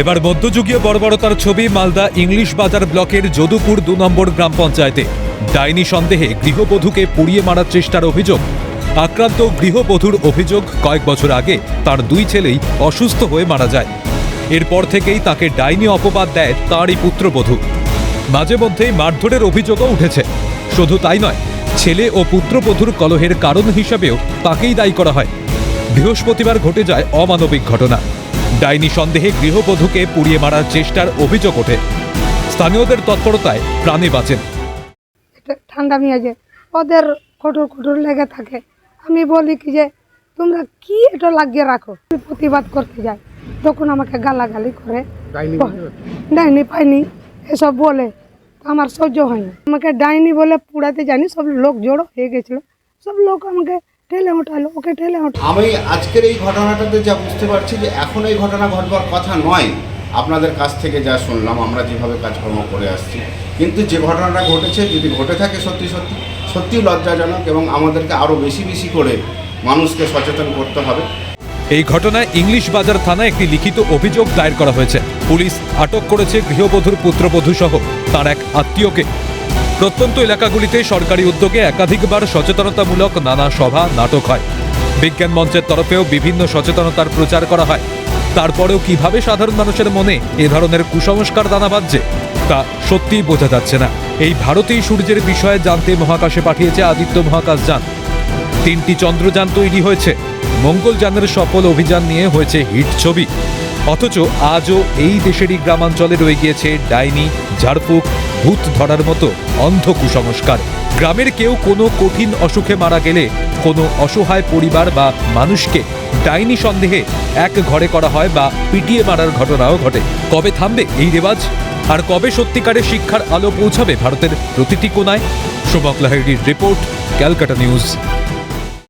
এবার মধ্যযুগীয় বর্বরতার ছবি মালদা ইংলিশ বাজার ব্লকের যদুপুর দু নম্বর গ্রাম পঞ্চায়েতে। ডাইনি সন্দেহে গৃহবধূকে পুড়িয়ে মারার চেষ্টার অভিযোগ। আক্রান্ত গৃহবধূর অভিযোগ কয়েক বছর আগে তার দুই ছেলেই অসুস্থ হয়ে মারা যায়। এরপর থেকেই তাকে ডাইনি অপবাদ দেয় তাঁরই পুত্রবধূ। মাঝে মধ্যেই মারধরের অভিযোগও উঠেছে। শুধু তাই নয়, ছেলে ও পুত্রবধূর কলহের কারণ হিসাবেও তাকেই দায়ী করা হয়। বৃহস্পতিবার ঘটে যায় অমানবিক ঘটনা। ডাইনি সন্দেহে গৃহবধূকে পুড়িয়ে মারার চেষ্টার অভিযোগ ওঠে। স্থানীয়দের তৎপরতায় প্রাণে বাঁচেন। এটা ঠান্ডা মেয়াজে ওদের কঠোর কঠোর লেগে থাকে। আমি বলি কি যে তোমরা কি এটা লাগিয়ে রাখো? আমি প্রতিবাদ করতে যাই। তখন আমাকে গালাগালি করে ডাইনি পাইনি এসব বলে আমার সহ্য হয়নি। আমাকে ডাইনি বলে পুড়াতে জানি সব লোক জড়ো হয়ে গেছিল। সব লোক আমাকে ঠেলে ওঠালো ওকে ঠেলে ওঠা। আমি আজকের এই ঘটনাটাতে যা বুঝতে পারছি যে এখন এই ঘটনা ঘটবার কথা নয় আপনাদের কাছ থেকে যা শুনলাম আমরা যেভাবে কাজকর্ম করে আসছি। কিন্তু যে ঘটনাটা ঘটেছে যদি ঘটে থাকে সত্যি সত্যি সত্যি লজ্জাজনক এবং আমাদেরকে আরও বেশি বেশি করে মানুষকে সচেতন করতে হবে। এই ঘটনায় ইংলিশ বাজার থানায় একটি লিখিত অভিযোগ দায়ের করা হয়েছে। পুলিশ আটক করেছে গৃহবধূর পুত্রবধূ সহ তার এক আত্মীয়কে প্রত্যন্ত এলাকাগুলিতে সরকারি উদ্যোগে একাধিকবার সচেতনতামূলক নানা সভা, নাটক হয়। বিজ্ঞান মঞ্চের তরফেও বিভিন্ন সচেতনতার প্রচার করা হয়। তারপরেও কীভাবে সাধারণ মানুষের মনে এ ধরনের কুসংস্কার দানা বাঁধছে, তা সত্যিই বোঝা যাচ্ছে না। এই ভারতেই সূর্যের বিষয়ে জানতে মহাকাশে পাঠিয়েছে আদিত্য মহাকাশ যান। তিনটি চন্দ্রযান তৈরি হয়েছে। মঙ্গলযানের সফল অভিযান নিয়ে হয়েছে হিট ছবি। অথচ আজও এই দেশেরই গ্রামাঞ্চলে রয়ে গিয়েছে ডাইনি, ঝাড়ফুঁক, ভূত ধরার মতো অন্ধ কুসংস্কার গ্রামের কেউ কোনো কঠিন অসুখে মারা গেলে কোনো অসহায় পরিবার বা মানুষকে ডাইনি সন্দেহে এক ঘরে করা হয় বা পিটিয়ে মারার ঘটনাও ঘটে। কবে থামবে এই রেওয়াজ? আর কবে সত্যিকারের শিক্ষার আলো পৌঁছাবে ভারতের প্রতিটি কোনায়? শোভক লাহিড়ির রিপোর্ট, ক্যালকাটা নিউজ।